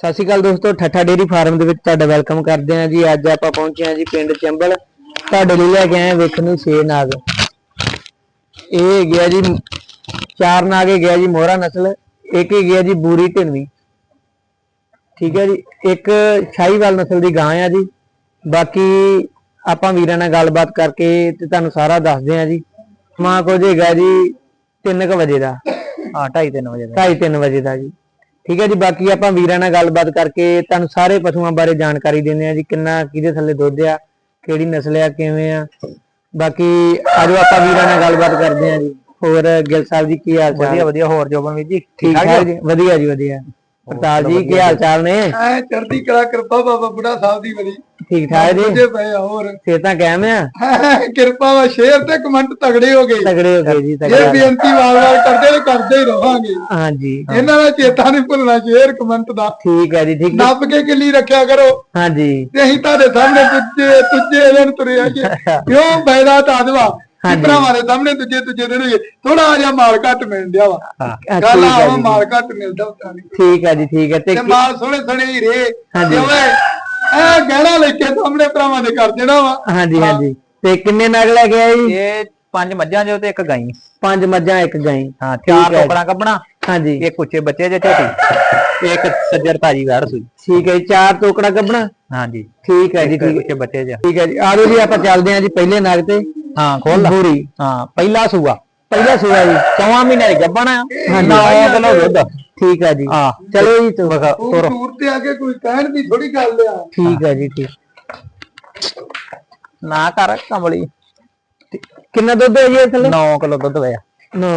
ਸਤਿ ਸ਼੍ਰੀ ਅਕਾਲ ਦੋਸਤੋ ਠੱਠਾ dairy farm ਦੇ ਵਿੱਚ ਤੁਹਾਡਾ ਵੈਲਕਮ ਕਰਦੇ ਹਾਂ ਜੀ। ਅੱਜ ਆਪਾਂ ਪਹੁੰਚੇ ਹਾਂ ਜੀ ਪਿੰਡ ਚੰਬਲ। ਤੁਹਾਡੇ ਲਈ ਲੈ ਕੇ ਆਏ ਵੇਖਣ ਨੂੰ ਛੇ ਨਾਗ। ਇਹ ਗਿਆ ਜੀ ਚਾਰ ਨਾਗ ਗਿਆ ਜੀ ਮੋਹਰਾ ਨਸਲ। ਇੱਕ ਹੀ ਗਿਆ ਜੀ ਬੂਰੀ ਢਿੰਨਵੀਂ। ਠੀਕ ਹੈ ਜੀ ਇੱਕ ਸ਼ਾਹੀਵਾਲ ਨਸਲ ਦੀ ਗਾਂ ਆ ਜੀ। ਬਾਕੀ ਆਪਾਂ ਵੀਰਾਂ ਨਾਲ ਗੱਲਬਾਤ ਕਰਕੇ ਤੇ ਤੁਹਾਨੂੰ ਸਾਰਾ ਦੱਸਦੇ ਹਾਂ ਜੀ। ਮਾਂ ਕੁਝ ਹੈਗਾ ਜੀ 3:00 ਵਜੇ ਦਾ। ਹਾਂ 2:30 3 ਵਜੇ ਦਾ। 2:30 ਵਜੇ ਦਾ ਜੀ। ਠੀਕ ਹੈ ਜੀ ਬਾਕੀ ਆਪਾਂ ਵੀਰਾਂ ਨਾਲ ਗੱਲਬਾਤ ਕਰਕੇ ਤੁਹਾਨੂੰ ਸਾਰੇ ਪਸ਼ੂਆਂ ਬਾਰੇ ਜਾਣਕਾਰੀ ਦਿੰਦੇ ਆ ਜੀ ਕਿੰਨਾ ਕਿਹਦੇ ਥੱਲੇ ਦੁੱਧ ਆ ਕਿਹੜੀ ਨਸਲ ਆ ਕਿਵੇਂ ਆ। ਬਾਕੀ ਆਜੋ ਆਪਾਂ ਵੀਰਾਂ ਨਾਲ ਗੱਲਬਾਤ ਕਰਦੇ ਆ ਜੀ। ਹੋਰ ਗਿਲ ਸਾਹਿਬ ਜੀ ਕੀ ਹਾਲ ਚਾਲ? ਵਧੀਆ ਵਧੀਆ। ਹੋਰ ਜੋਬਨ ਵੀਰ ਜੀ ਠੀਕ ਠਾਕ ਜੀ? ਵਧੀਆ ਜੀ ਵਧੀਆ। ਪ੍ਰਤਾਪ ਜੀ ਕੀ ਹਾਲ ਚਾਲ ਨੇ? ਐ ਚੜਦੀ ਕਲਾ ਕਿਰਪਾ ਬਾਬਾ ਬੁੱਢਾ ਸਾਹਿਬ ਦੀ ਬੜੀ ਠੀਕ ਠਾਕ ਜੀ? ਜੇ ਪਏ ਹੋਰ? ਸਿਹਤਾਂ ਕਾਇਮ ਆ? ਕਿਰਪਾ ਵਾ ਸ਼ੇਰ ਤੇ ਕਮੈਂਟ ਤਗੜੇ ਹੋ ਗਏ। ਤਗੜੇ ਹੋ ਗਏ ਜੀ ਇਹ ਤਗੜੇ ਬੇਨਤੀ ਵਾਰ-ਵਾਰ ਕਰਦੇ ਤੇ ਕਰਦੇ ਹੀ ਰਵਾਂਗੇ। ਹਾਂਜੀ ਇਹਨਾਂ ਦਾ ਚੇਤਾ ਨਹੀਂ ਭੁੱਲਣਾ ਸ਼ੇਰ ਕਮੈਂਟ ਦਾ। ਠੀਕ ਹੈ ਜੀ ਠੀਕ। ਨੱਪ ਕੇ ਕਿੱਲੀ ਰੱਖਿਆ ਕਰੋ। ਹਾਂਜੀ। ਤੇ ਅਸੀਂ ਤੁਹਾਡੇ ਸਾਹਮਣੇ ਤੁੱਜੇ ਤੁੱਜੇ ਦਿਨ ਤੁਰੇ ਆਈਏ। ਕਿਉਂ? ਬੈਦਾ ਤਾਦਵਾ ਹਾਂਜੀ। ਭਰਾਵਾਂ ਦੇ ਸਾਹਮਣੇ ਤੁੱਜੇ ਤੁੱਜੇ ਦਿਨ ਥੋੜਾ ਜਿਹਾ ਮਾਲ ਘੱਟ ਮਿਲ ਡਿਆ ਵਾ। ਆ, ਗੱਲ ਠੀਕ ਹੈ ਆਵਾ ਜੀ। ਮਾਲ ਘੱਟ ਮਿਲਦਾ ਹੁੰਦਾ ਨਹੀਂ। ਠੀਕ ਹੈ ਜੀ ਠੀਕ ਹੈ ਤੇ ਤੇ ਮਾਲ ਸੋਹਣੇ ਸੋਹਣੇ ਹੀ ਰੇ ਓਏ ਇਹ ਗਹਿਣਾ ਲੈ ਕੇ ਸਾਹਮਣੇ ਭਰਾਵਾਂ ਦੇ ਕਰ ਦੇਣਾ ਵਾ। ਹਾਂਜੀ ਹਾਂਜੀ। ਤੇ ਕਿੰਨੇ ਨਗ ਲੈ ਕੇ ਆਏ ਜੀ? ਇਹ ਪੰਜ ਮੱਝਾਂ ਜੋ ਤੇ ਇੱਕ ਗਾਈ। ਪੰਜ ਮੱਝਾਂ ਇੱਕ ਗਾਂ ਹਾਂ ਚਾਰ। ਟੋਕਰਾਂ ਕੱਢਣਾ ਹਾਂਜੀ। ਇੱਕ ਉੱਚੇ ਬੱਚੇ ਜੇ ਝੋਟੀ ਇੱਕ ਸੱਜਰ ਤਾਜੀ ਵੈੜ ਸੂਈ। ਠੀਕ ਹੈ ਜੀ ਚਾਰ ਟੋਕੜਾ ਕੱਢਣਾ ਹਾਂਜੀ। ਠੀਕ ਹੈ ਜੀ ਠੀਕ ਉੱਚੇ ਬੱਚੇ ਜੇ ਠੀਕ ਹੈ ਜੀ। ਆਜੋ ਜੀ ਆਪਾਂ ਚੱਲਦੇ ਹਾਂ ਜੀ ਪਹਿਲੇ ਨਗ ਤੇ। ਹਾਂ ਖੋਲ ਲਾ। ਬੂਰੀ ਹਾਂ ਪਹਿਲਾ ਸੂਆ। ਪਹਿਲਾ ਸੂਆ ਜੀ। ਚੌਵਾਂ ਮਹੀਨੇ ਦੀ ਗੱਭਣ ਆ। 9 ਕਿਲੋ ਦੁੱਧ। ਠੀਕ ਹੈ ਜੀ। ਹਾਂ। ਚਲੋ ਜੀ ਤੋ ਉਹ ਟੂਰ ਤੇ ਆ ਕੇ ਕੋਈ ਕਹਿਣ ਦੀ ਥੋੜੀ ਗੱਲ ਆ। ਠੀਕ ਹੈ ਜੀ ਠੀਕ। ਨਾ ਕਰ ਕਮਲੀ ਕਿੰਨਾ ਦੁੱਧ ਹੈ ਜੀ ਥੱਲੇ? 9 ਕਿਲੋ ਦੁੱਧ ਹੋਇਆ।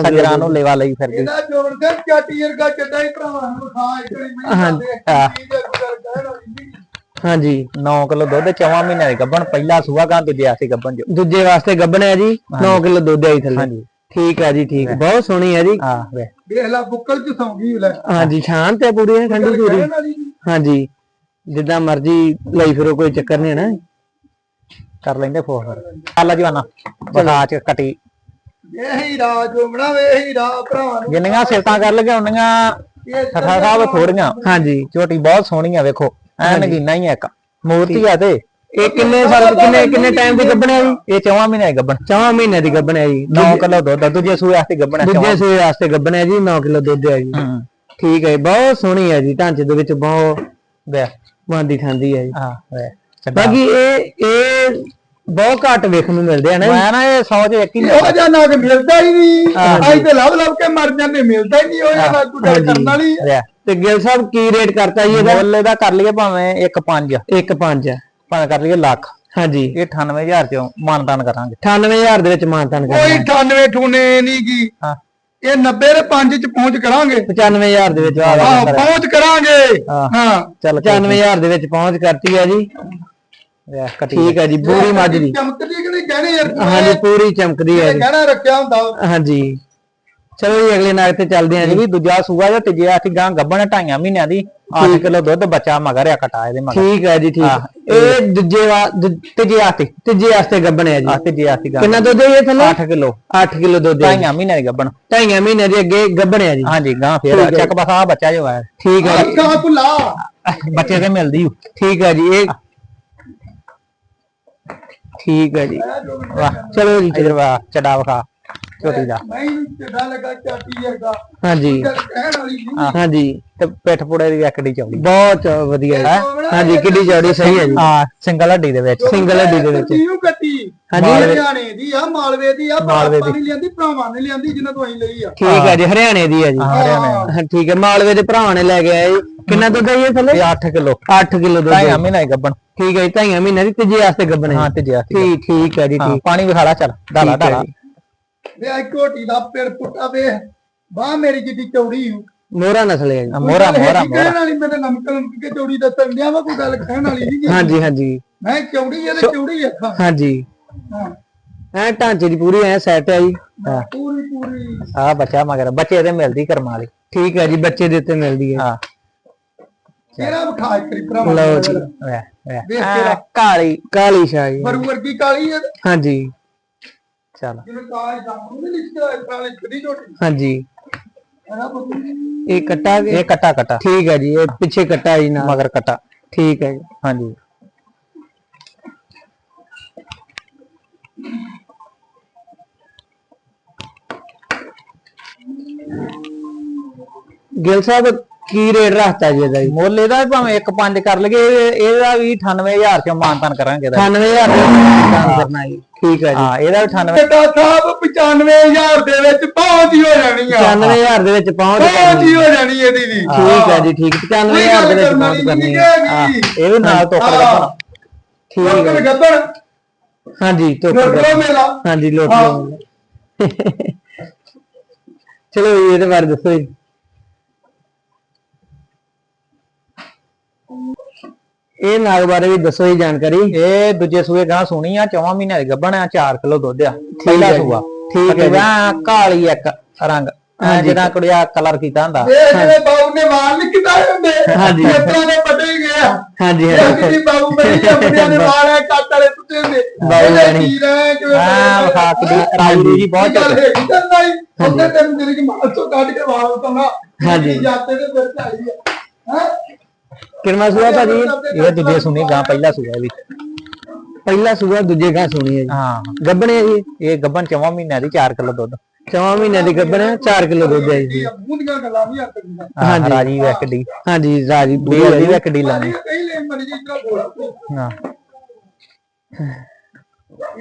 ਸੱਜਰਾਂ ਨੂੰ ਲੇਵਾ ਲਈ ਫਿਰਦੀ ਇਹਦਾ ਜੋੜ ਦੇ ਚਾਟੀ ਵਰਗਾ ਚੱਡਾ ਹੀ ਭਰਾਵਾਂ ਨੂੰ ਖਾ ਇੱਕ ਵਾਰੀ ਮੈਂ ਹਾਂਜੀ, ਹਾਂ। ਹਾਂਜੀ। 9 ਕਿਲੋ ਦੁੱਧ ਚੌਵਾਂ ਮਹੀਨੇ ਦੀ ਗੱਭਣ ਪਹਿਲਾ ਸੂਆ ਗਾਂ ਦੂਜੇ ਆਸੀ ਗੱਭਣ ਜੋ ਦੂਜੇ ਵਾਸਤੇ ਗੱਬਣ ਹੈ ਜੀ 9 ਕਿਲੋ ਦੁੱਧ ਜੀ ਥੱਲੇ। ਹਾਂਜੀ। ਠੀਕ ਹੈ ਜੀ ਠੀਕ। ਬਹੁਤ ਸੋਹਣੀ ਹੈ ਜੀ। ਹਾਂ ਵੇ ਵੇਖ ਲੈ ਬੁੱਕਲ ਚ ਸੌਂ ਗਈ ਲੈ। ਹਾਂਜੀ ਸ਼ਾਂਤ ਹੈ ਪੂਰੀ ਹੈ ਠੰਡੀ ਪੂਰੀ। ਹਾਂਜੀ। ਜਿੱਦਾਂ ਮਰਜ਼ੀ ਲਈ ਫਿਰੋ ਕੋਈ ਚੱਕਰ ਨਹੀਂ ਹੈ ਨਾ ਕਰ ਲੈਂਦੇ ਫੋਰ ਆਲਾ ਜਵਾਨਾ ਬਖਾ ਚ ਕਟੀ। ਇਹੀ ਰਾਹ ਜੋ ਬਣਾਵੇ ਇਹੀ ਰਾਹ ਭਰਾਵਾਂ ਨੂੰ। ਜਿੰਨੀਆਂ ਸਿਫਤਾਂ ਕਰ ਲਗੇ ਉਹਨੀਆਂ ਇਹ ਠੱਠਾ ਸਾਹਿਬ ਥੋੜੀਆਂ। ਹਾਂਜੀ। ਝੋਟੀ ਬਹੁਤ ਸੋਹਣੀ ਆ ਵੇਖੋ। ਐ ਨਗੀਨਾ ਹੀ ਆ ਇੱਕ। ਮੂਰਤੀ ਆ ਤੇ। ਇਹ ਕਿੰਨੇ ਸਾਲ ਕਿੰਨੇ ਕਿੰਨੇ ਟਾਈਮ ਦੀ ਗੱਬਣ ਹੈ ਜੀ? ਇਹ ਚੌਵਾਂ ਮਹੀਨੇ ਦੀ ਗੱਭਣ। ਚੌਵਾਂ ਮਹੀਨੇ ਦੀ ਗੱਬਣ ਹੈ ਜੀ 9 ਕਿਲੋ ਦੁੱਧ ਆ, ਦੂਜੇ ਸੂਏ ਵਾਸਤੇ ਗੱਭਣ ਆ ਦੂਜੇ ਸੂਏ ਵਾਸਤੇ ਗੱਬਣ ਹੈ ਜੀ 9 ਕਿਲੋ ਦੁੱਧ ਹੈ ਜੀ। ਹੂੰ। ਠੀਕ ਹੈ ਬਹੁਤ ਸੋਹਣੀ ਹੈ ਜੀ ਢਾਂਚੇ ਦੇ ਵਿੱਚ ਬਹੁਤ ਵੇ ਬਾਂਦੀ ਖਾਂਦੀ ਹੈ ਜੀ। ਹਾਂ ਵੇ ਬਾਕੀ ਇਹ ਇਹ ਬਹੁਤ ਘੱਟ ਵੇਖਣ ਨੂੰ ਮਿਲਦੇ ਆ ਨਾ ਜੀ। ਮੈਂ ਨਾ ਇਹ 100 ਚ ਇੱਕ ਹੀ ਉਹ ਜਿਹਾ ਨਾਗ ਮਿਲਦਾ ਹੀ ਨਹੀਂ। ਅੱਜ ਤੇ ਲੱਭ ਲੱਭ ਕੇ ਮਰ ਜਾਂਦੇ ਮਿਲਦਾ ਹੀ ਨਹੀਂ ਉਹ ਜਿਹਾ ਨਾਗ ਕੋਈ ਗੱਲ ਕਰਨ ਵਾਲੀ। ਵੇ ਤੇ ਗਿਲ ਸਾਹਿਬ ਕੀ ਰੇਟ ਕਰਤਾ ਜੀ ਇਹਦਾ? ਮੁੱਲ ਇਹਦਾ ਕਰ ਲਈਏ ਭਾਵੇਂ 1 5 ਇੱਕ ਪੰਜ ਹੈ ਭਾਵੇਂ ਕਰ ਲਈਏ ਲੱਖ। ਹਾਂਜੀ। ਇਹ 98000 ਚੋਂ ਮਾਨਦਾਨ ਕਰਾਂਗੇ। 98000 ਦੇ ਵਿੱਚ ਮਾਨਤਾਨ ਕੋਈ ਕਰਨਾ 98 ਠੂਨੇ ਨਹੀਂ ਕੀ ਹਾਂ। ਇਹ 90 ਦੇ 5 ਚ ਪਹੁੰਚ ਕਰਾਂਗੇ। 95000 ਦੇ ਵਿੱਚ ਆਹ ਪਹੁੰਚ ਕਰਾਂਗੇ। ਹਾਂ। ਚੱਲ 95000 ਦੇ ਵਿੱਚ ਪਹੁੰਚ ਕਰਤੀ ਹੈ ਜੀ। ਠੀਕ ਹੈ ਜੀ ਪੂਰੀ ਮੱਝ ਦੀ। ਚਮਕਦੀ ਕਿ ਨਹੀਂ ਗਹਿਣੇ ਯਾਰ? ਹਾਂਜੀ ਪੂਰੀ ਚਮਕਦੀ ਹੈ ਜੀ। ਗਹਿਣਾ ਰੱਖਿਆ ਹੁੰਦਾ ਹਾਂਜੀ। ਚਲੋ ਜੀ ਅਗਲੇ ਨਾਗ ਤੇ ਚੱਲਦੇ ਹਾਂ ਇਹ ਜੀ। ਵੀ ਦੂਜਾ ਸੂਆ ਜੋ ਤੀਜੇ ਆਸੀ ਗਾਂ ਗੱਭਣ ਢਾਈਆਂ ਮਹੀਨਿਆਂ ਦੀ 8 ਕਿਲੋ ਦੁੱਧ ਬੱਚਾ ਮਗਰ ਆ ਕਟਾ ਇਹਦੇ ਮਗਰ। ਠੀਕ ਹੈ ਜੀ ਠੀਕ। ਹਾਂ, ਇਹ ਦੂਜੇ ਵਾ ਤੀਜੇ ਆਸਤੇ ਤੀਜੇ ਆਸਤੇ ਗੱਬਣ ਹੈ ਆ ਜੀ। ਤੀਜੇ ਆਸੀ ਗਾਂ। ਕਿੰਨਾ ਦੁੱਧ ਹੈ ਇਹ ਥੱਲੇ? 8 ਕਿਲੋ। 8 ਕਿਲੋ ਦੁੱਧ ਹੈ। ਢਾਈਆਂ ਮਹੀਨਿਆਂ ਦੀ ਗੱਭਣ ਢਾਈਆਂ ਮਹੀਨੇ ਦੇ ਅੱਗੇ ਗੱਬਣ ਹੈ ਜੀ ਹਾਂਜੀ ਗਾਂ ਫੇਰ। ਚੱਕ ਬਸ ਆ ਬੱਚਾ ਜੋ ਹੈ। ਠੀਕ ਹੈ ਜੀ। ਅੱਖਾਂ ਭੁਲਾ। ਬੱਚੇ ਤੇ ਮਿਲਦੀ। ਠੀਕ ਹੈ ਜੀ ਇਹ ਠੀਕ ਹੈ ਜੀ। ਵਾਹ ਚਲੋ ਜੀ ਇਧਰ ਵਾ ਚੜਾ ਵਖਾ। ਝੋਟੀ ਦਾ। ਮੈਨੂੰ ਚੱਡਾ ਲੱਗਾ ਚਾਟੀ ਵਰਗਾ। ਹਾਂਜੀ। ਗੱਲ ਕਹਿਣ ਵਾਲੀ ਨਹੀਂ। ਹਾਂਜੀ। ਤੇ ਪਿੱਠ ਪੁੜੇ ਦੀ ਐਕੜੀ ਚੌੜੀ ਬਹੁਤ ਵਧੀਆ ਹੈ। ਹਾਂਜੀ ਕਿੱਡੀ ਚੌੜੀ ਸਹੀ ਹੈ ਜੀ। ਹਾਂ ਸਿੰਗਲ ਹੱਡੀ ਦੇ ਵਿੱਚ। ਸਿੰਗਲ ਹੱਡੀ ਦੇ ਵਿੱਚ। ਕਿਹਨੂੰ ਕੱਟੀ ਹਾਂਜੀ। ਹਰਿਆਣੇ ਦੀ ਆ ਮਾਲਵੇ ਦੀ ਆ ਮਾਲਵੇ ਦੀ। ਲਿਆਂਦੀ ਭਰਾਵਾਂ ਨੇ ਲਿਆਂਦੀ ਜਿਨ੍ਹਾਂ ਤੋਂ ਅਸੀਂ ਲਈ ਆ। ਠੀਕ ਹੈ ਜੀ ਹਰਿਆਣੇ ਦੀ ਹੈ ਜੀ। ਹਰਿਆਣੇ ਹਾਂ, ਠੀਕ ਹੈ। ਮਾਲਵੇ ਦੇ ਭਰਾਵਾਂ ਨੇ ਲੈ ਕੇ ਆਏ। ਜੀ ਕਿੰਨਾ ਦੁੱਧ ਹੈ ਇਹ ਥੱਲੇ? ਇਹ 8 ਕਿਲੋ। 8 ਕਿਲੋ ਦੁੱਧ ਹੈ। ਮਹੀਨਾ ਦੀ ਗੱਭਣ ਠੀਕ ਹੈ ਜੀ ਢਾਈਆਂ ਮਹੀਨੇ ਦੀ ਤੀਜੇ ਵਾਸਤੇ ਗੱਬਣ ਹੈ ਹਾਂ ਤੀਜੇ ਆਸੀ ਠੀਕ ਠੀਕ ਹੈ ਜੀ ਹਾਂ ਠੀਕ। ਪਾਣੀ ਵਿਖਾਲਾ ਚੱਲ। ਹੈ ਢਾਲਾ। ਜੀ। ਵੇ ਆ ਘੋਟੀ ਦਾ ਪੇੜ ਪੁੱਟਾ ਵੇ ਬਾਹ ਮੇਰੀ ਜਿੱਡੀ ਚੌੜੀ ਹੂੰ ਮੋਹਰਾ ਨਸਲ ਹੈ ਜੀ। ਮੋਹਰਾ ਮੋਹਰਾ ਮੋਹਰਾ ਕਹਿਣ ਵਾਲੀ ਮੇਰੇ ਨਮਕ ਨਮਕ ਕੇ ਚੌੜੀ ਦੱਸਣ ਡਿਆ ਵਾ ਕੋਈ ਗੱਲ ਕਹਿਣ ਵਾਲੀ ਨਹੀਂ ਹਾਂਜੀ ਹਾਂਜੀ। ਮੈਂ ਚੌੜੀ ਤੇ ਚੌੜੀ ਅੱਖਾਂ ਹਾਂਜੀ। ਐ ਢਾਂਚੇ ਦੀ ਪੂਰੀ ਐ ਸੈਟ ਹੈ ਜੀ। ਪੂਰੀ ਪੂਰੀ। ਆ ਬੱਚਾ ਮਗਰ ਬੱਚੇ ਤੇ ਮਿਲਦੀ ਕਰਮਾਂ ਵਾਲੀ। ਠੀਕ ਹੈ ਜੀ ਬੱਚੇ ਦੇ ਉੱਤੇ ਮਿਲਦੀ ਹੈ। ਹਾਂ। ਕਿਹੜਾ ਵਿਖਾ ਕਰੀ ਭਰਾਵਾ ਲਓ ਜੀ। ਕਾਲੀ ਕਾਲੀ ਸ਼ਾਹ ਮਰੂ ਵਰਗੀ ਕਾਲੀ ਹੈ ਹਾਂਜੀ। ਚੱਲ। ਜਿਵੇਂ ਕਾਲੀ ਦਾ ਮੂੰਹ ਨਹੀਂ ਲਿਖਿਆ ਇਸ ਤਰ੍ਹਾਂ ਲਿਖਦੀ ਝੋਟੀ। ਹਾਂਜੀ। ਪੁੱਤ? ਇਹ ਕੱਟਾ ਇਹ ਕੱਟਾ ਕੱਟਾ। ਠੀਕ ਹੈ ਜੀ ਇਹ ਪਿੱਛੇ ਕੱਟਾ ਜੀ ਨਾਲ। ਮਗਰ ਕੱਟਾ। ਠੀਕ ਹੈ ਜੀ। ਹਾਂਜੀ। ਗਿਲ ਸਾਹਿਬ ਕੀ ਰੇਟ ਰੱਖਤਾ ਜੀ ਇਹਦਾ ਜੀ? ਮੁੱਲ ਇਹਦਾ ਵੀ ਭਾਵੇਂ 1.5 ਕਰ ਇਹ- ਇਹਦਾ ਵੀ 98000 ਚ ਮਾਨਤਾਨ ਕਰਾਂਗੇ ਇਹਦਾ। 98000 ਰੁਪਏ ਕੰਮ ਕਰਨਾ ਜੀ। ਠੀਕ ਹੈ ਜੀ। ਹਾਂ ਇਹਦਾ ਵੀ 98 ਬੇਟਾ ਸਾਹਿਬ 95000 ਦੇ ਵਿੱਚ ਪਹੁੰਚ ਹੀ ਹੋ ਜਾਣੀ ਆ। 95000 ਦੇ ਵਿੱਚ ਪਹੁੰਚ ਹੀ ਹੋ ਜਾਣੀ ਇਹਦੀ ਵੀ ਠੀਕ ਹੈ ਜੀ ਠੀਕ। 95000 ਦੇ ਵਿੱਚ ਪਹੁੰਚ ਕਰਨੀ ਹੈ ਹਾਂ, ਇਹ ਵੀ ਨਾਲ ਤੋਕੜ ਦਾ ਠੀਕ ਹੈ। ਗੱਬਰ ਹਾਂਜੀ ਤੋਂ ਗੱਬਰ ਮੇਲਾ। ਹਾਂਜੀ ਲੋਟ ਹਾਂ। ਲਓ ਚਲੋ ਜੀ, ਇਹਦੇ ਬਾਰੇ ਦੱਸੋ ਜੀ। ਇਹ ਨਾਗ ਬਾਰੇ ਵੀ ਦੱਸੋ ਜੀ ਜਾਣਕਾਰੀ। ਇਹ ਦੂਜੇ ਸੂਏ ਗਾਂ ਸੁਣੀ ਆ ਚੌਵਾਂ ਮਹੀਨਿਆਂ ਦੀ ਗੱਭਣ ਆ 4 ਕਿਲੋ ਦੁੱਧ ਆ। ਪਹਿਲਾ ਹੈ ਜੀ, ਸੂਆ। ਠੀਕ ਹੈ ਜੀ। ਕਾਲੀ ਇੱਕ ਰੰਗ। ਜਿਹੜਾ ਕੁੜੀਆ ਕਲਰ ਕੀਤਾ ਹੁੰਦਾ। ਇਹ ਜਿਹੜੇ ਬਾਬੂ ਨੇ ਨਹੀਂ ਕਿਦਾਏ ਹੁੰਦੇ। ਹਾਂਜੀ। ਇਤਨਾ ਦੇ ਵੱਡੇ ਹੀ ਗਿਆ ਹਾਂਜੀ ਹਾਂਜੀ। ਕਿਤੇ ਬਾਬੂ ਬਣੀ ਆ? ਮੁੰਡਿਆਂ ਦੇ ਵਾਲ ਐ ਕੱਟ ਵਾਲੇ ਟੁੱਟੇ ਹੁੰਦੇ। ਬਾਬੂ ਕਿਵੇਂ ਐ ਵਿਖਾ ਕੇ ਰਾਜੀ ਰੂਜੀ ਬਹੁਤ ਗੱਲ ਚੱਲ। ਹੈਗੀ ਤਾਂ ਨਹੀਂ ਉਹਨੇ ਤੈਨੂੰ ਤੇਰੀ ਕਿ ਮਾਲ ਤੋਂ ਕੱਢ ਕੇ ਵਾਲ ਉਤਾਰਨਾ ਹਾਂਜੀ। ਜਾਤੇ ਦੇ ਫਿਰ ਚਾਹੀਏ ਹੈ? ਕਿਰਮਾ ਸੂਆ ਭਾਜੀ ਇਹ ਦੂਜੇ ਸੁਣੀ ਗਾਂ ਪਹਿਲਾ ਸੂਆ ਵੀ। ਪਹਿਲਾ ਸੂਆ ਦੂਜੇ ਗਾਂ ਸੁਣੀ ਹੈ ਜੀ। ਹਾਂ। ਗੱਬਣੇ ਜੀ। ਇਹ ਗੱਭਣ ਚੌਵਾਂ ਮਹੀਨਿਆਂ ਦੀ 4 ਕਿਲੋ ਦੁੱਧ। ਚੌਵਾਂ ਮਹੀਨਿਆਂ ਦੀ ਗੱਬਣ 4 ਕਿਲੋ ਦੁੱਧ ਹੈ ਜੀ। ਮੂੰਦੀਆਂ ਗੱਲਾਂ ਵੀ ਹੱਥ ਦੀਆਂ ਹਾਂ ਹਾਂਜੀ। ਰਾਜੀ ਵੈਕਡੀ ਹਾਂਜੀ ਰਾਜੀ ਬੂੜੀ ਹੈ ਬੇਲ ਦੀ ਜੀ। ਵੈਕਡੀ ਲਾਣੀ ਬੋਲਾ ਹਾਂ।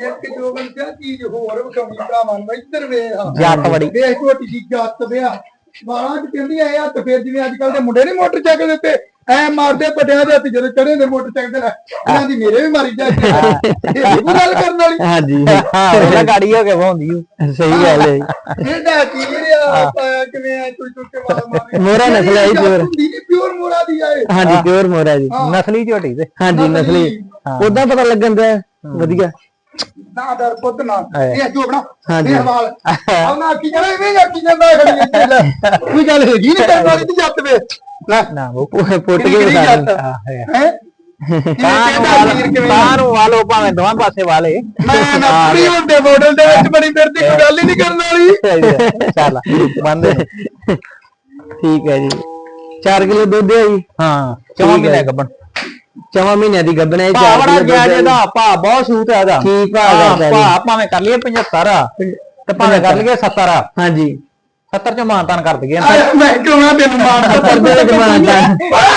ਇੱਕ ਜੋ ਬੰਦਿਆ ਚੀਜ਼ ਹੋਰ ਵਿਖਾਉਣੀ ਭਰਾਵਾਂ ਨੂੰ ਇੱਧਰ ਵੇ ਹਾਂ ਜੱਟ ਵੜੀ ਵੇਖ ਦੀ ਜੱਤ ਵਿਆ ਵਾਲਾਂ ਚ ਕਹਿੰਦੀਆਂ ਇਹ ਹੱਥ ਫੇਰ ਜਿਵੇਂ ਅੱਜ ਕੱਲ ਦੇ ਮੁੰਡੇ ਨਹੀਂ ਮੋਟਰਸਾਈਕਲ ਦੇ ਉੱਤੇ ਐ ਮਾਰਦੇ ਵੱਡਿਆਂ ਦੇ ਹੱਥ ਜਦੋਂ ਚੜੇ ਨੇ ਮੋਟਰਸਾਈਕਲ ਤੇ ਇਹਨਾਂ ਦੀ ਮੇਰੇ ਵੀ ਮਾਰੀ ਜਾਂਦੀ ਇਹ ਵੀ ਗੱਲ ਕਰਨ ਵਾਲੀ। ਹਾਂਜੀ। ਹਾਂ ਉਹਦਾ ਗਾੜੀ ਹੋ ਕੇ ਭਾਉਂਦੀ ਓ। ਸਹੀ ਗੱਲ ਹੈ ਜੀ। ਇਹਦਾ ਕੀ ਰਿਹਾ ਪਾਇਆ ਕਿਵੇਂ ਐ ਕੋਈ ਕੋਈ ਵਾਲ ਮਾਰੇ। ਮੋਹਰਾ ਨਸਲ ਹੈ ਜੀ, ਪਿਓਰ। ਪਿਓਰ ਮੋਰਾ ਦੀ ਆਏ ਹਾਂਜੀ ਪਿਓਰ ਮੋਰਾ ਜੀ ਨਸਲੀ ਝੋਟੀ ਤੇ। ਹਾਂਜੀ ਨਸਲੀ। ਉਦਾਂ ਪਤਾ ਲੱਗਣ ਦਾ ਵਧੀਆ। ਨਾ ਦਰ ਪੁੱਤ ਨਾ। ਹੈ। ਇਹ ਜੋ ਬਣਾ। ਹਾਂਜੀ। ਇਹ ਵਾਲ। ਆਉਣਾ ਕੀ ਕਹਿੰਦਾ ਇਹ ਆਖੀ ਜਾਂਦਾ ਖੜੀ ਕੋਈ ਗੱਲ ਹੈਗੀ ਨਹੀਂ ਕਰਨ ਵਾਲੀ ਦੀ ਜੱਤ ਵੇ। ਲੈ। ਨਾ ਉਹ ਉਹ ਪੁੱਟ ਕੇ ਕਿਹੜੀ ਵਿਖਾ ਜੱਤ? ਹਾਂ, ਹੈ। ਹੈ ਕਾਂ ਨੂੰ ਕਾਂ ਨੂੰ ਵਾਲੋ ਭਾਵੇਂ ਦੋਵਾਂ ਪਾਸੇ ਵਾਲੇ। ਮੈਂ ਨਾ ਪ੍ਰੀ ਹੁੰਦੇ ਮਾਡਲ ਦੇ ਵਿੱਚ ਬੜੀ ਫਿਰਦੀ ਕੋਈ ਗੱਲ ਹੀ ਨਹੀਂ ਕਰਨ ਵਾਲੀ। ਚੱਲ ਬੰਦ। ਠੀਕ ਹੈ ਜੀ। 4 ਕਿਲੋ ਦੁੱਧ ਹੈ ਜੀ। ਹਾਂ ਚੌਵਾਂ ਮਹੀਨੇ ਗੱਭਣ। ਚੌਵਾਂ ਮਹੀਨਿਆਂ ਦੀ ਗੱਬਣ ਹੈ 4 ਭਾਵੜਾ ਕਿਲੋ ਗਿਆ ਦੁੱਧ ਹੈ ਜੀ। ਜਿਹਦਾ ਭਾ ਬਹੁਤ ਸੂਤ ਹੈ ਇਹਦਾ ਕੀ ਭਾਅ ਹਾਂ, ਕਰਦਾ ਜੀ? ਭਾਅ ਭਾਵੇਂ ਕਰ ਲਈਏ 75 ਆ, ਤੇ ਭਾਵੇਂ ਕਰ ਲਈਏ 70 ਆ। ਹਾਂਜੀ 70 ਚ ਮਾਨਤਾਨ ਕਰ ਦਈਏ ਆਏ ਮੈਂ ਕਿਉਂ ਤੈਨੂੰ ਮਾਰਦਾ ਕਰਦੇ ਵਿੱਚ ਮਾਰਦਾ।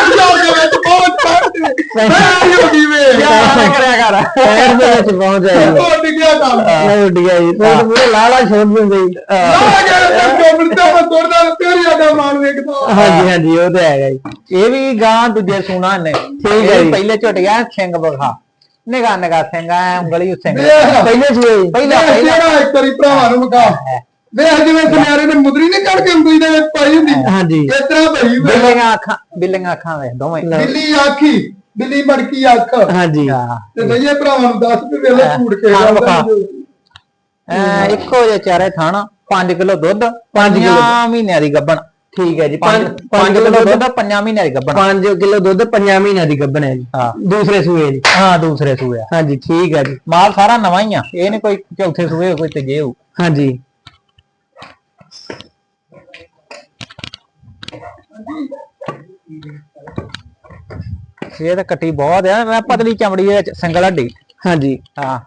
ਜੋ ਦੇ ਵਿੱਚ ਬਹੁਤ ਪਹੁੰਚ ਮੈਂ ਹੋ ਗਈ ਵੇ ਯਾਰ ਨਾ ਕਰ ਪੈਰ ਦੇ ਵਿੱਚ ਪਹੁੰਚ ਜੀ ਉਹ ਮੈਂ ਉੱਡ ਗਿਆ ਜੀ। ਤੇ ਪੂਰੇ ਲਾਲਾ ਛੋੜ ਦਿੰਦੇ ਜੀ। ਆ ਗਿਆ ਤੇ ਕੋਬਲ ਤੇ ਮੈਂ ਤੋੜਦਾ ਤੇਰੀ ਆਦਾ ਮਾਨ ਵੇਖਦਾ ਹਾਂਜੀ ਹਾਂਜੀ ਉਹ ਤੇ ਹੈਗਾ ਜੀ। ਇਹ ਵੀ ਗਾਂ ਦੂਜੇ ਸੁਣਾ ਨੇ। ਠੀਕ ਹੈ ਜੀ। ਪਹਿਲੇ ਝਟਿਆ ਸਿੰਘ ਬਖਾ ਨਿਗਾ ਨਿਗਾ ਸਿੰਘ ਐ ਉਂਗਲੀ ਉੱਤੇ ਪਹਿਲੇ ਜੀ। ਪਹਿਲਾ ਜਿਹੜਾ ਇੱਕ ਵਾਰੀ ਭਰਾਵਾਂ ਨੂੰ ਮਕਾ ਵੇਖ ਜਿਵੇਂ ਸੁਨਿਆਰੇ ਨੇ ਮੁਦਰੀ ਨਹੀਂ ਕੱਢ ਕੇ ਉਂਗਲੀ ਦੇ ਵਿੱਚ ਪਾਈ ਹੁੰਦੀ। ਹਾਂਜੀ। ਇਸ ਤਰ੍ਹਾਂ ਭਈ ਵੇ ਬਿੱਲੀਆਂ ਅੱਖਾਂ ਬਿੱਲੀਆਂ ਅੱਖਾਂ ਵੇ ਦੋਵੇਂ। ਬਿੱਲੀ ਆਖੀ ਬਿੱਲੀ ਮੜਕੀ ਅੱਖ। ਹਾਂਜੀ। ਤੇ ਨਈਏ ਭਰਾਵਾਂ ਨੂੰ ਦੱਸ ਵੀ ਵੇਲੇ ਝੂੜ ਕੇ ਹਾਂ, ਵਿਖਾ। ਐ ਇੱਕੋ ਜਿਹੇ ਚਾਰੇ ਥਾਣਾ 5 ਕਿਲੋ ਦੁੱਧ ਪੰਜ ਕਿੱਲੋ। 5 ਮਹੀਨਿਆਂ ਦੀ ਗੱਭਣ ਠੀਕ ਹੈ ਜੀ 5 5 ਕਿਲੋ ਕਿਲੋ ਦੁੱਧ 5 ਮਹੀਨਿਆਂ ਦੀ ਗੱਭਣ 5 ਕਿਲੋ ਦੁੱਧ 5 ਮਹੀਨਿਆਂ ਦੀ ਗੱਭਣ ਹੈ ਜੀ। ਹਾਂ। ਦੂਸਰੇ ਸੂਏ ਜੀ ਹਾਂ ਦੂਸਰੇ ਸੂਏ ਆ। ਹਾਂਜੀ ਠੀਕ ਹੈ ਜੀ। ਮਾਲ ਸਾਰਾ ਨਵਾਂ ਹੀ ਆ। ਇਹ ਨਹੀਂ ਕੋਈ ਚੌਥੇ ਸੂਏ ਕੋਈ ਤੀਜੇ ਹੋ ਹਾਂਜੀ। ਇਹ ਤਾਂ ਕੱਟੀ ਬਹੁਤ ਆ ਮੈਂ ਪਤਲੀ ਚਮੜੀ ਦੇ ਵਿੱਚ ਸਿੰਗਲ ਹੱਡੀ। ਹਾਂਜੀ। ਹਾਂ।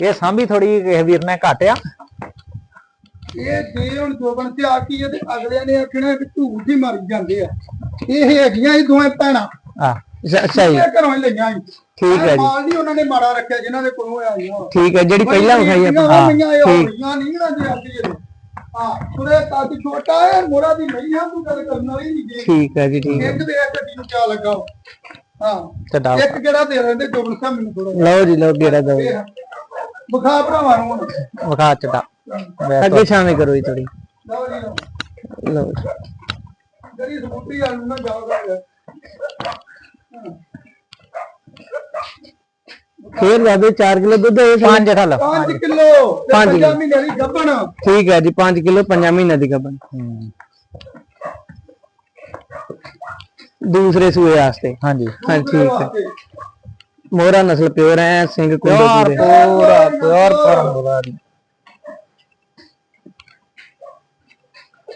ਇਹ ਸਾਂਭੀ ਥੋੜੀ ਕਿਸੇ ਵੀਰ ਨੇ ਘੱਟ ਆ ਇਹ ਜੇ ਹੁਣ ਜੋਬਨ ਤੇ ਆ ਕੀ ਤੇ ਅਗਲਿਆਂ ਨੇ ਆਖਣਾ ਵੀ ਝੂਠ ਹੀ ਮਾਰੀ ਜਾਂਦੇ ਆ। ਇਹ ਹੈਗੀਆਂ ਇਹ ਦੋਵੇਂ ਭੈਣਾਂ। ਆ ਅੱਛਾ- ਅੱਛਾ ਜੀ। ਘਰੋਂ ਹੀ ਲਈਆਂ ਠੀਕ ਹੈ ਜੀ। ਮਾਲ ਨਹੀਂ ਉਹਨਾਂ ਨੇ ਮਾੜਾ ਰੱਖਿਆ ਜਿਨ੍ਹਾਂ ਦੇ ਕੋਲੋਂ ਆਈਆਂ। ਠੀਕ ਹੈ ਜਿਹੜੀ ਪਹਿਲਾਂ ਵਿਖਾਈ ਆਪਾਂ ਹਾਂ ਠੀਕ। ਨਹੀਂ ਨਾ ਜੀ ਆਦੀ ਇਹ। ਹਾਂ ਥੋੜੇ ਕੱਦ ਛੋਟਾ ਹੈ ਮੋਰਾ ਦੀ ਨਹੀਂ ਆ ਤੂੰ ਗੱਲ ਕਰਨ ਵਾਲੀ ਨਹੀਂ ਜੀ। ਠੀਕ ਹੈ ਜੀ ਠੀਕ ਹੈ। ਇੱਕ ਦੇ ਗੱਡੀ ਨੂੰ ਕਿਆ ਲੱਗਾ ਵਾ। ਹਾਂ ਡਾਲ ਇੱਕ ਕਿਹੜਾ ਦੇ ਦਿੰਦੇ ਜੋਬਨ ਸਾਹਿਬ ਮੈਨੂੰ ਥੋੜਾ ਲਓ ਜੀ ਲਓ ਗੇੜਾ ਦੋ। ਬੁਖਾ ਭਰਾਵਾਂ ਨੂੰ। ਵਿਖਾ ਚਟਾ ਅੱਗੇ ਸ਼ਾਮੇ ਕਰੋ ਜੀ ਥੋੜੀ ਲਓ ਜੀ ਲਓ। ਲਓ। ਜਿਹੜੀ ਸਮੁੰਦਰੀ ਵਾਲ ਨੂੰ ਨਾ ਜਾਓਗਾ ਫੇਰ ਬਾਬੇ 4 ਕਿਲੋ ਦੁੱਧ ਹੈ ਜੀ। 5 ਥਲ। 5 ਕਿਲੋ ਪੰਜ 5 ਕਿੱਲੋ। ਮਹੀਨੇ ਦੀ ਗੱਭਣ ਠੀਕ ਹੈ ਜੀ 5 ਕਿਲੋ 5 ਮਹੀਨਿਆਂ ਦੀ ਗੱਭਣ ਦੂਸਰੇ ਸੂਏ ਵਾਸਤੇ। ਹਾਂਜੀ। ਹਾਂ ਠੀਕ ਹੈ। ਮੋਹਰਾ ਨਸਲ ਪਿਓਰ ਹੈ ਸਿੰਘ ਕੁੰਡੇ ਪੂਰੇ। ਪੂਰਾ ਪਿਓਰ ਫਰਮ ਬੁਲਾ ਦੀ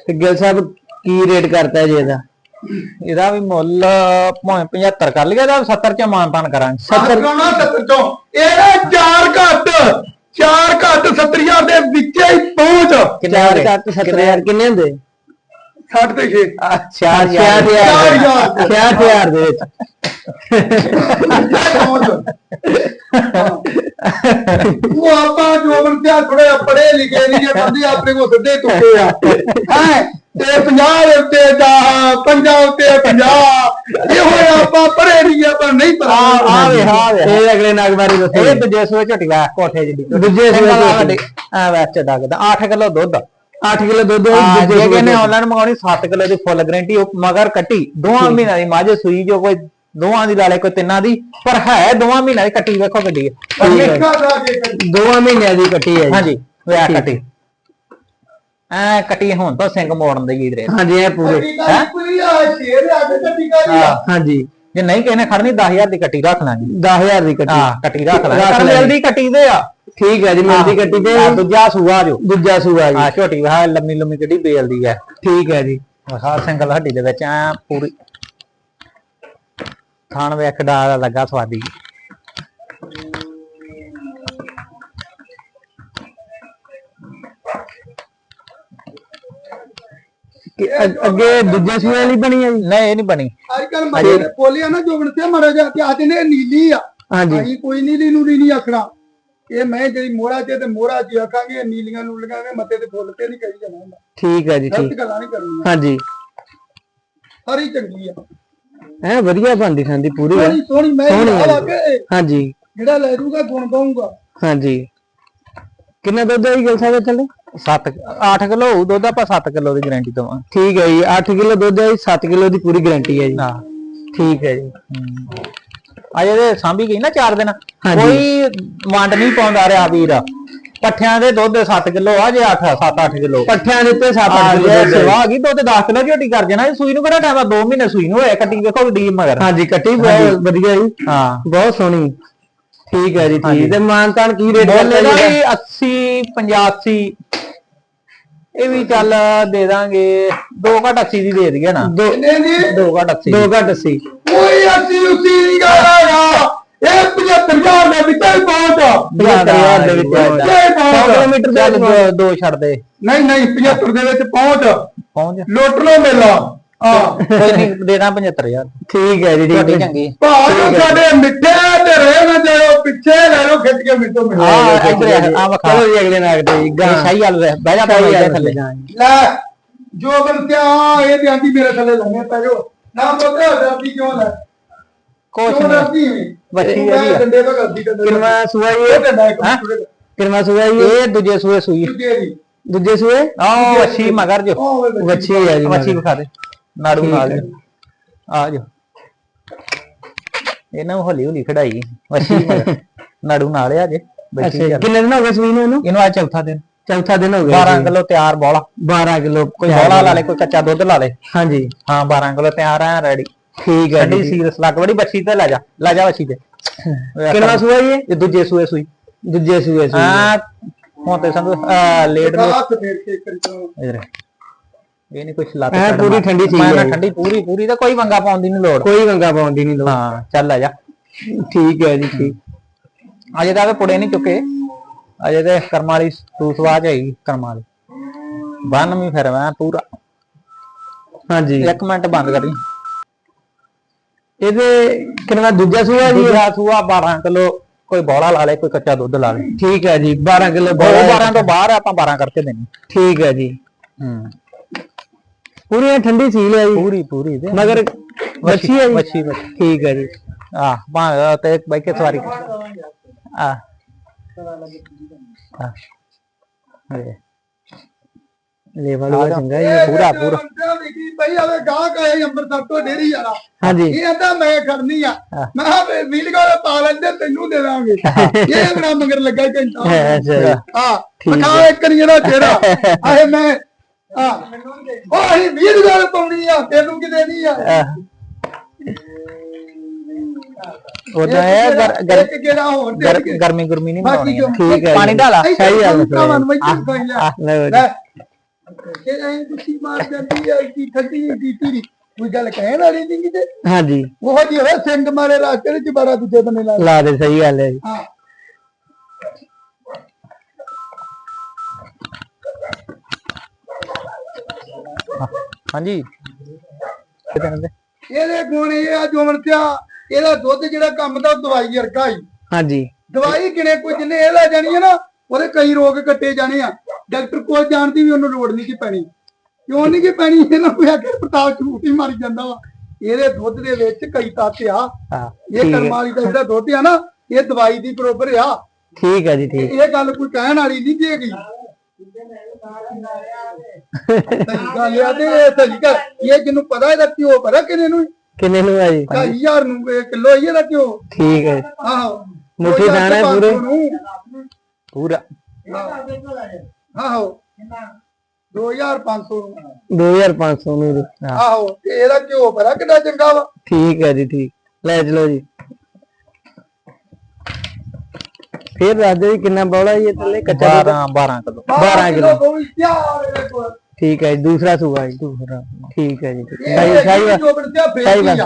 ਤੇ ਗਿਲ ਸਾਹਿਬ ਕੀ ਰੇਟ ਕਰਤਾ ਜੀ ਇਹਦਾ? ਇਹਦਾ ਵੀ ਮੁੱਲ ਭਾਵੇਂ 75 ਕਰ ਲਿਆ ਇਹਦਾ 70 ਚ ਮਾਨਤਾਨ ਕਰਾਂਗੇ। 70 ਕਰਾਉਣਾ 70 ਚੋਂ? ਇਹਦਾ ਚਾਰ ਘੱਟ ਚਾਰ ਘੱਟ 70000 ਦੇ ਵਿੱਚ ਹੀ ਪਹੁੰਚ। ਕਿੰਨੇ? ਕੱਟ 70000 ਕਿੰਨੇ ਹੁੰਦੇ? 60 ਤੇ 6 ਚਾਰ ਹਜ਼ਾਰ। 60000 60000 ਦੇ ਵਿੱਚ। ਉਹ ਆਪਾਂ ਜੋ ਬੰਦਿਆ ਥੋੜੇ ਪੜੇ ਲਿਖੇ ਨਹੀਂ ਜੇ ਬੰਦੇ ਆਪਣੇ ਕੋ ਸਿੱਧੇ ਤੁੱਕੇ ਆ। ਹੈ? ਤੇ 50 ਦੇ ਉੱਤੇ 10 50 ਉੱਤੇ 50 ਇਹ ਹੋਇਆ ਆਪਾਂ ਪੜੇ ਨਹੀਂ ਆਪਾਂ ਨਹੀਂ ਆ ਆ ਵੇ ਆ ਵੇ ਇਹ ਅਗਲੇ ਨਾਗ ਬਾਰੇ ਦੱਸੋ ਇਹ ਦੂਜੇ ਸੂਏ ਝੋਟੀ ਵਾ ਕੋਠੇ ਜਿਹੜੀ ਦੂਜੇ ਸੂਏ। ਆ ਵੈਸਟ ਡੱਗਦਾ 8 ਕਿਲੋ ਦੁੱਧ। 8 ਕਿਲੋ ਦੁੱਧ ਦੂਜੇ ਜੇ ਸੂਏ ਕਹਿੰਦੇ। ਆਨਲਾਈਨ ਮੰਗਾਉਣੀ 7 ਕਿਲੋ ਦੀ ਫੁੱਲ ਗਾਰੰਟੀ ਉਹ ਮਗਰ ਕੱਟੀ। ਦੋਵਾਂ ਮਹੀਨਿਆਂ ਦੀ ਮੱਝ ਸੂਈ ਜੋ ਕੋਈ ਦੋਵਾਂ ਦੀ ਲਾਲੇ ਕੋਈ ਤਿੰਨਾਂ ਦੀ। ਪਰ ਹੈ ਦੋਵਾਂ ਮਹੀਨਿਆਂ ਦੀ ਕੱਟੀ ਵੇਖੋ ਗੱਡੀ ਲਿਖਾ ਦਾ ਕੇ ਕਰੀ। ਦੋਵਾਂ ਮਹੀਨਿਆਂ ਦੀ ਕੱਟੀ ਹੈ ਹਾਂਜੀ ਵੇ ਕੱਟੀ। ਐ ਕੱਟੀ ਹੁਣ ਤਾਂ ਸਿੰਘ ਮੋੜਨ ਦੇ ਗੀਤ ਰੇ ਹਾਂਜੀ ਇਹ ਪੂਰੇ। ਕੱਟੀ ਦਾ ਕੋਈ ਆ ਸ਼ੇਰ ਆ ਕੇ ਕੱਟੀ ਕਾ ਜੀ ਹਾਂਜੀ। ਜੇ ਨਹੀਂ ਕਿਸੇ ਨੇ ਖੜਨੀ 10000 ਦੀ ਕੱਟੀ ਰੱਖ ਲਾਂਗੇ 10000 ਦੀ ਕੱਟੀ। ਹਾਂ ਕੱਟੀ ਰੱਖ ਲਾਂਗੇ ਰੱਖ ਪਰ ਲਾਂਗੇ। ਮਿਲਦੀ ਕੱਟੀ ਦੇ ਆ। ਠੀਕ ਹੈ ਜੀ ਮਿਲਦੀ ਕੱਟੀ ਤੇ ਦੂਜਾ ਸੂਆ ਜੋ। ਦੂਜਾ ਸੂਆ ਜੀ। ਆ ਝੋਟੀ ਵਾ ਲੰਮੀ ਲੰਮੀ ਕੱਢੀ ਬੇਲਦੀ ਹੈ। ਠੀਕ ਹੈ ਜੀ। ਆਹ ਸਿੰਗਲ ਹੱਡੀ ਦੇ ਵਿੱਚ ਐ ਪੂਰੀ। ਥਾਣ ਵੇਖ ਦਾ ਲੱਗਾ ਸਵਾਦੀ। ਕਿ ਅੱਗ- ਅੱਗੇ ਦੂਜੇ ਸੂਏ ਵਾਲੀ ਬਣੀ ਹੈ ਜੀ। ਨਹੀਂ ਇਹ ਨਹੀਂ ਬਣੀ। ਅੱਜ ਕੱਲ ਮਰੇ ਦੇ ਬੋਲਿਆ ਨਾ ਜੋਬਨ ਤੇ ਮਰਾ ਜਾ ਤੇ ਅੱਜ ਨੇ ਨੀਲੀ ਆ। ਹਾਂਜੀ। ਅਸੀਂ ਕੋਈ ਨੀਲੀ ਨੂੰ ਨਹੀਂ ਆਖਣਾ। ਇਹ ਮੈਂ ਜਿਹੜੀ ਮੋਹਰਾ ਤੇ ਤੇ ਮੋਹਰਾ ਜੀ ਆਖਾਂਗੇ ਨੀਲੀਆਂ ਨੂੰ ਲਗਾਵਾਂਗੇ ਮੱਤੇ ਤੇ ਫੁੱਲ ਤੇ ਨਹੀਂ ਕਹੀ ਜਾਣਾ ਹੁੰਦਾ। ਠੀਕ ਹੈ ਜੀ ਗਲਤ ਠੀਕ। ਗੱਲਾਂ ਨਹੀਂ ਕਰਨੀਆਂ। ਹਾਂਜੀ। ਸਾਰੀ ਚੰਗੀ ਆ। ਐ ਵਧੀਆ ਬਣਦੀ ਖਾਂਦੀ ਪੂਰੀ। ਹੈ ਸੋਹਣੀ ਸੋਹਣੀ ਮੈਂ ਸੋਹਣੀ ਆ ਆ ਹਾਂਜੀ। ਜਿਹੜਾ ਲੈ ਜੂਗਾ ਗੁਣ ਪਾਉਂਗਾ ਹਾਂਜੀ। ਕਿੰਨਾ ਦੁੱਧ ਹੈ ਜੀ ਗਿਲ ਸਾਹਿਬ ਚੱਲੇ 7 8 ਕਿਲੋ ਹੋਊ ਦੁੱਧ ਆਪਾਂ 7 ਕਿਲੋ ਦੀ ਗਾਰੰਟੀ ਦਵਾਂ ਠੀਕ ਹੈ ਜੀ 8 ਕਿਲੋ ਦੁੱਧ ਹੈ ਜੀ 7 ਕਿਲੋ ਦੀ ਪੂਰੀ ਗਾਰੰਟੀ ਹੈ ਜੀ। ਹਾਂ। ਠੀਕ ਹੈ ਜੀ। ਅਜੇ ਦੇ ਸਾਂਭੀ ਗਈ ਨਾ 4 ਦਿਨ। ਕੋਈ ਵੰਡ ਨਹੀਂ ਪਾਉਂਦਾ ਰਿਹਾ ਵੀਰ। ਪੱਠਿਆਂ ਦੇ ਦੁੱਧ 7 ਕਿਲੋ ਆ ਜੇ 8 7 8 ਕਿਲੋ। ਪੱਠਿਆਂ ਦੇ ਉੱਤੇ 7 ਆ ਕਿਲੋ ਸੇਵਾ ਆ ਗਈ ਦੁੱਧ 10 ਕਿਲੋ ਝੋਟੀ ਕਰ ਜਾਣਾ ਸੂਈ ਨੂੰ ਕਿਹੜਾ ਟਾਈਮ ਆ? 2 ਮਹੀਨੇ ਸੂਈ ਨੂੰ ਹੋਇਆ ਕੱਟੀ ਵੇਖੋ ਡੀ ਮਗਰ। ਹਾਂਜੀ ਕੱਟੀ ਬਹੁਤ ਵਧੀਆ ਜੀ। ਹਾਂ। ਬਹੁਤ ਸੋਹਣੀ। ਠੀਕ ਹੈ ਜੀ। ਠੀਕ ਤੇ ਮਾਨਤਾਨ ਕੀ ਰੇਟ ਜੀ ਵੀ 80 85 ਇਹ ਵੀ ਚੱਲ ਦੇ ਦਾਂਗੇ। 2 ਘਟ 80 ਦੀ ਦੇ ਦਈਏ ਨਾ। ਦੋ ਕਿੰਨੇ ਦੀ? 2 ਘਟ 80 ਦੋ ਘੱਟ ਸੀ ਕੋਈ ਅਸੀਂ ਉਸੀ ਨਹੀਂ ਕਰਾਂਗਾ ਇਹ 75000 ਦੇ ਵਿੱਚ ਹੀ ਪਹੁੰਚ 75000 ਦੇ ਵਿੱਚ ਕਿਲੋਮੀਟਰ ਦੇ ਦੋ- ਦੋ ਛੱਡ ਦੇ। ਨਹੀਂ ਨਹੀਂ 75 ਦੇ ਵਿੱਚ ਪਹੁੰਚ। ਪਹੁੰਚ ਲੁੱਟ ਲੋ ਮੇਲਾ। ਕੋਈ ਨਹੀਂ ਦੇਣਾ 75000 ਠੀਕ ਹੈ ਜੀ ਠੀਕ ਹੈ। ਚੰਗੀ। ਭਾਵੇਂ ਸਾਡੇ ਮਿੱਠੇ ਤੇ ਰਹਿ ਨਾ ਜਾਓ ਪਿੱਛੇ ਲੈ ਲਓ ਖਿੱਚ ਕੇ ਮਿੱਟੋ ਮਿੱਠੋ ਆ ਇੱਧਰ ਆ ਵਿਖਾ। ਚਲੋ ਜੀ ਅਗਲੇ ਜੀ ਇਹ ਗਾਂ ਸਹੀ ਹਾਲ ਵੇ ਬਹਿ ਜਾ ਪਾਈ ਹੈ ਥੱਲੇ। ਲੈ ਜੋ ਬੰਦਿਆ ਇਹ ਤੇ ਆਂਦੀ ਮੇਰੇ ਥੱਲੇ ਲੰਮੇ ਪੈ ਜਾਓ। ਨਾ ਪੁੱਤਰ ਡਰਦੀ ਕਿਉਂ ਲੈ ਕੁਛ ਕਿਉਂ ਨਹੀਂ ਡਰਦੀ ਵੱਛੀ ਤੂੰ ਇਹਦੀ ਆ। ਡੰਡੇ ਤੋਂ ਕਰਦੀ ਡੰਡੇ ਸੂਆ ਜੀ। ਇਹ ਇਹ? ਡੰਡਾ ਇੱਕ ਹੈਂ? ਦੂਜੇ ਦਾ। ਕਿੰਨਾ ਸੂਆ ਜੀ। ਇਹ ਦੂਜੇ ਸੂਏ ਸੂਈ। ਦੂਜੇ ਦੀ। ਦੂਜੇ ਸੂਏ? ਆਹ ਵੱਛੀ ਮਗਰ ਜੋ। ਉਹ। ਵੱਛੀ ਹੈ ਜੀ ਵੱਛੀ ਵਿਖਾ ਦੇ। ਨਾੜੂ ਨਾਲ ਹੈ। ਆ ਜੋ ਇਹਨਾਂ ਨੂੰ ਹੌਲੀ ਹੌਲੀ ਖੜਾਈ। ਮਗਰ ਨਾੜੂ ਨਾਲ ਆ ਜੇ। ਅੱਛਾ। ਚੱਲ। ਕਿੰਨੇ ਦਿਨ ਹੋ ਗਏ ਸੂਈ ਨੂੰ? ਇਹਨੂੰ ਇਹਨੂੰ ਆ ਚੌਥਾ ਦਿਨ। ਚੌਥਾ ਦਿਨ ਹੋ ਗਿਆ 12 ਜੀ। ਕਿਲੋ ਤਿਆਰ ਬੋਲਾ 12 ਕਿਲੋ ਕੋਈ ਬੋਲਾ ਲਾ ਲੇ ਕੋਈ ਕੱਚਾ ਦੁੱਧ ਲਾ ਲੇ। ਹਾਂਜੀ। ਹਾਂ 12 ਕਿਲੋ ਤਿਆਰ ਆ ਰੈਡੀ ਠੀਕ ਹੈ ਠੰਡੀ ਜੀ। ਸੀਰਸ ਲੱਗ ਬੜੀ ਬੱਚੀ ਤੇ ਲੈ ਜਾ। ਲੈ ਜਾ ਬੱਚੀ ਤੇ। ਕਿੰਨਾ ਸੂਆ ਜੀ ਇਹ? ਇਹ ਦੂਜੇ ਸੂਏ ਸੂਈ। ਦੂਜੇ ਸੂਏ ਸੂਈ ਆ ਹੁਣ ਤੇ ਸੰਗ ਲੇਟ ਨੂੰ ਹੱਥ ਫੇਰ ਕੇ ਕਰੀ ਚਲੋ ਇਧਰ। ਇਹ ਨਹੀਂ ਕੁਛ ਲੱਤ ਐਂ ਪੂਰੀ। ਠੰਡੀ ਚੀਜ਼ ਮੈਂ ਹੈ। ਠੰਡੀ ਪੂਰੀ ਪੂਰੀ ਤਾਂ ਕੋਈ ਵੰਗਾ ਪਾਉਣ ਦੀ ਨਹੀਂ ਲੋੜ। ਕੋਈ ਵੰਗਾ ਪਾਉਣ ਦੀ ਨਹੀਂ ਲੋੜ। ਹਾਂ ਚੱਲ ਲੈ ਜਾ। ਠੀਕ ਹੈ ਜੀ ਠੀਕ। ਅਜੇ ਤਾਂ ਪੁੜੇ ਨਹੀਂ ਚੁੱਕੇ। ਅਜੇ ਤੇ ਕਰਮ ਵਾਲੀ ਸੂਸਵਾਜ ਹੈਗੀ ਕਰਮ ਵਾਲੀ। ਬੰਨ ਵੀ ਫਿਰ ਮੈਂ ਪੂਰਾ। ਹਾਂਜੀ। ਇੱਕ ਮਿੰਟ ਬੰਦ ਕਰੀ। ਇਹਦੇ ਕਿੰਨਾ ਦੂਜਾ ਸੂਆ ਜੀ? ਦੂਜਾ ਸੂਆ 12 ਕਿਲੋ ਕੋਈ ਬੋਲਾ ਲਾ ਲੇ ਕੋਈ ਕੱਚਾ ਦੁੱਧ ਲਾ ਲੇ। ਠੀਕ ਹੈ ਜੀ 12 ਕਿਲੋ ਉਹ 12 ਤੋਂ ਬਾਹਰ ਆਪਾਂ 12 ਕਰਕੇ ਦੇਣੀ। ਠੀਕ ਹੈ ਜੀ। ਹੂੰ। ਪੂਰੀ ਐਂ ਠੰਡੀ ਸੀਲ ਹੈ ਜੀ ਪੂਰੀ ਪੂਰੀ ਦੇ ਮਗਰ ਵੱਛੀ ਹੈ ਜੀ ਵੱਛੀ ਵੱਛੀ। ਠੀਕ ਹੈ ਜੀ। ਆ ਭਾਂ ਤੇ ਬਾਈ ਕੇ ਸਵਾਰੀ ਆ। ਆ। ਲੈਵਲ ਉਹ ਚੰਗਾ ਜੀ ਪੂਰਾ ਪੂਰਾ ਦੇਖੀ ਬਈ ਆਵੇ ਗਾਹ ਕਹੇ ਅੰਮ੍ਰਿਤਸਰ ਤੋਂ ਡੇਰੀ ਜਾਣਾ ਹਾਂਜੀ। ਇਹ ਕਹਿੰਦਾ ਮੈਂ ਕਰਨੀ ਆ। ਮੈਂ ਕਿਹਾ ਵੀਡੀਓ ਦੇ ਪਾ ਲੈਂਦੇ ਤੈਨੂੰ ਦੇ ਦਾਂਗੇ। ਇਹ ਬੜਾ ਮਗਰ ਲੱਗਾ ਹੀ ਘੰਟਾ। ਅੱਛਾ ਹਾਂ। ਪਕਾ ਇੱਕ ਨਹੀਂ ਇਹਦਾ ਚਿਹਰਾ। ਆਏ ਮੈਂ ਹਾਂ। ਉਹ ਅਸੀਂ 20 ਗੱਲ ਪਾਉਣੀ ਆ ਤੈਨੂੰ ਕੀ ਦੇਣੀ ਆ? ਉਹਦਾ ਹੈ ਹੋਰ ਦੇ ਗਰ- ਗਰਮੀ ਗੁਰਮੀ ਨਹੀਂ ਬਣਾਉਣੀ ਠੀਕ ਹੈ ਪਾਣੀ ਢਾਲਾ ਸਹੀ ਆ ਕੀ। ਲੈ ਐਂ ਗੁੱਸੀ ਮਾਰ ਜਾਂਦੀ ਆ ਕੀ ਠੱਡੀ ਕੀਤੀ ਦੀ ਕੋਈ ਗੱਲ ਕਹਿਣ ਵਾਲੀ ਨਹੀਂ ਕਿਤੇ? ਹਾਂਜੀ। ਉਹ ਜੀ ਹੋਇਆ ਸਿੰਘ ਮਾਰੇ ਰਾਸਤੇ ਵਿੱਚ ਬਾਰਾ ਦੂਜੇ ਬੰਨੇ ਲਾ ਲਾ ਦੇ ਸਹੀ ਗੱਲ ਹੈ ਜੀ। ਹਾਂ। ਹਾਂਜੀ। ਕਿਤੇ ਨਾ ਇਹਦੇ ਗੁਣ ਇਹ ਆ ਜੋਮਨ ਸਿਆ ਇਹਦਾ ਦੁੱਧ ਜਿਹੜਾ ਕੰਮ ਦਾ ਉਹ ਦਵਾਈ ਵਰਗਾ ਹੀ ਹਾਂਜੀ। ਦਵਾਈ ਕਿਨੇ ਕੋਈ ਜਿੰਨੇ ਇਹ ਲੈ ਜਾਣੀ ਹੈ ਨਾ ਉਹਦੇ ਕਈ ਰੋਗ ਕੱਟੇ ਜਾਣੇ ਆ। ਡਾਕਟਰ ਕੋਲ ਜਾਣ ਦੀ ਵੀ ਉਹਨੂੰ ਲੋੜ ਨਹੀਂ ਕਿ ਪੈਣੀ। ਕਿਉਂ ਨਹੀਂ ਕਿ ਪੈਣੀ? ਇਹਨਾਂ ਕੋਈ ਆ ਕੇ ਪ੍ਰਤਾਪ ਝੂਠ ਹੀ ਮਾਰੀ ਜਾਂਦਾ ਵਾ। ਇਹਦੇ ਦੁੱਧ ਦੇ ਵਿੱਚ ਕਈ ਤੱਤ ਆ। ਇਹ ਕਰਮਾਲੀ ਦਾ ਜਿਹੜਾ ਦੁੱਧ ਆ ਨਾ ਇਹ ਦਵਾਈ ਦੀ ਬਰੋਬਰ ਆ। ਠੀਕ ਹੈ ਜੀ ਠੀਕ। ਇਹ ਗੱਲ ਕੋਈ ਕਹਿਣ ਵਾਲੀ ਨਹੀਂ ਜੀ ਹੈਗੀ। ਗੱਲ ਆ ਤੇ ਇਹ ਸਹੀ ਗੱਲ ਇਹ ਜਿਹਨੂੰ ਪਤਾ ਇਹਦਾ ਕਿਉਂ ਪਤਾ ਕਿਨੇ ਨੂੰ ਕਿੰਨੇ ਨੂੰ ਹੈ ਜੀ? 2000 ਨੂੰ ਕਿਲੋ ਹੀ ਇਹਦਾ ਕਿਉਂ ਠੀਕ ਹੈ। ਆਹੋ। ਮੁੱਠੀ ਦਾਣਾ ਹੈ ਪੂਰੇ? ਪੂਰਾ। ਆਹੋ। 2500 ਨੂੰ। 2500 ਨੂੰ ਜੀ। ਆਹੋ। ਤੇ ਇਹਦਾ ਘਿਓ ਬੜਾ ਕਿੰਨਾ ਚੰਗਾ ਵਾ। ਠੀਕ ਹੈ ਜੀ ਠੀਕ। ਲੈ ਚਲੋ ਜੀ। ਫਿਰ ਦੱਸ ਦਿਓ ਜੀ ਕਿੰਨਾ ਬੌਲਾ ਜੀ ਇਹ ਥੱਲੇ ਕੱਚਾ ਦੁੱਧ? 12 12 ਕਿਲੋ। 12 ਕਿਲੋ। ਠੀਕ ਹੈ ਜੀ ਦੂਸਰਾ ਸੂਆ ਜੀ ਦੂਸਰਾ। ਠੀਕ ਹੈ ਜੀ। ਸਾਈ ਸਾਈ ਸਾਈ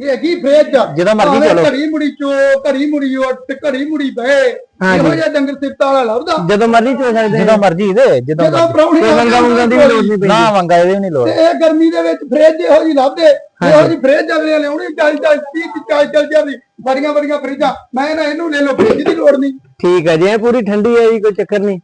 ਇਹ ਹੈਗੀ ਫ੍ਰੇਜ ਆ ਜਦੋਂ ਮਰਜ਼ੀ ਚਲੋ। ਘੜੀ ਮੁੜੀ ਚੋ ਘੜੀ ਮੁੜੀ ਉੱਠ ਘੜੀ ਮੁੜੀ ਬਹਿ। ਇਹੋ ਜਿਹਾ ਡੰਗਰ ਸਿਫਤ ਵਾਲਾ ਲੱਭਦਾ। ਜਦੋਂ ਮਰਜ਼ੀ ਚੋ ਸਕਦੇ ਜਦੋਂ ਮਰਜ਼ੀ ਦੇ ਜਦੋਂ ਮੰਗਾ ਮੰਗਾ ਦੀ ਲੋੜ ਨਹੀਂ ਪੈਂਦੀ। ਨਾ ਮੰਗਾ ਇਹਦੇ ਵੀ ਨਹੀਂ ਲੋੜ। ਇਹ ਗਰਮੀ ਦੇ ਵਿੱਚ ਫ੍ਰਿਜ ਇਹੋ ਜੀ ਲੱਭਦੇ। ਇਹੋ ਜੀ ਫ੍ਰਿਜ ਅਗਲੇ ਲਿਆਉਣੀ 40 40 30 40 40 ਜਾਂਦੀ ਬੜੀਆਂ ਬੜੀਆਂ ਫ੍ਰਿਜਾਂ ਮੈਂ ਨਾ ਇਹਨੂੰ ਲੈ ਲਓ ਫ੍ਰਿਜ ਦੀ ਲੋੜ ਨਹੀਂ। ਠੀਕ ਹੈ ਜੀ ਇਹ ਪੂਰੀ ਠੰਡੀ ਹੈ ਜੀ ਕੋਈ ਚੱਕਰ ਨਹੀਂ।